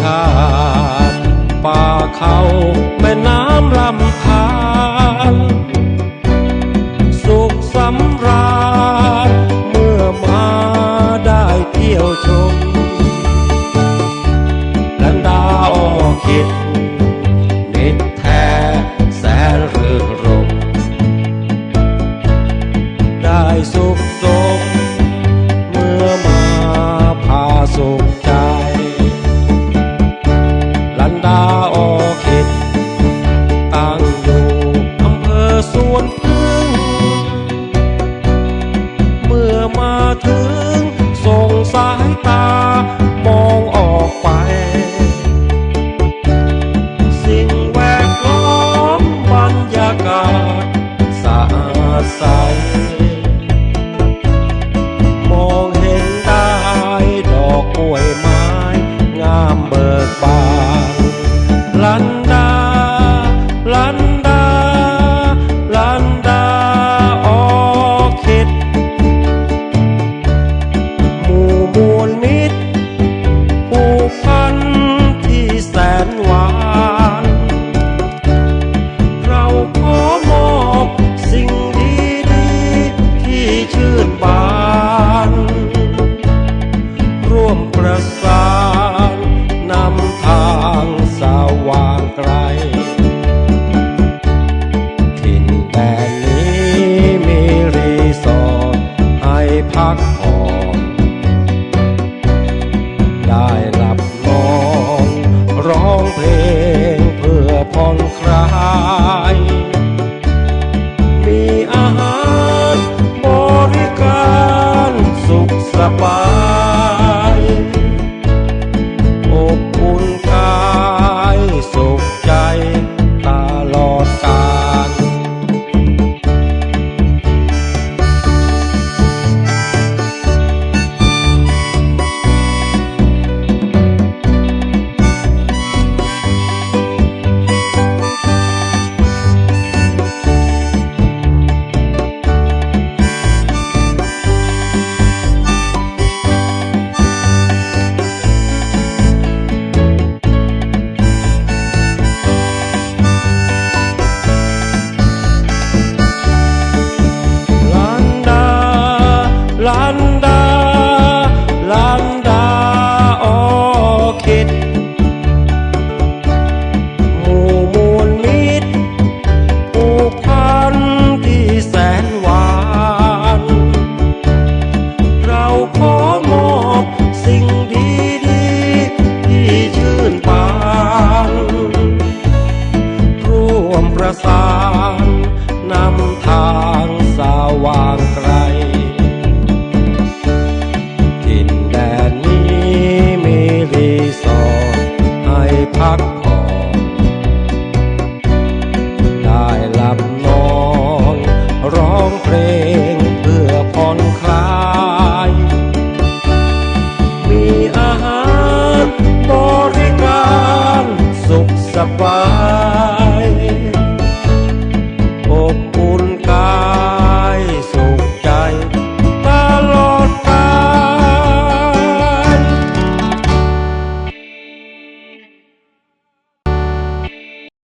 ชาติป่าเขาแม่น้ำลำธารสุขสำราญเมื่อมาได้เที่ยวชมดันดาออคิดนิดแทแสนรื่รมได้สุข ประสานนำทางสว่างไกล ถิ่นแดนนี้มีรีสอร์ทให้พักักผ่อนได้หลับนอนร้องเพลงเพื่อผ่อนคลาย มีอาหารบริการสุขสบาย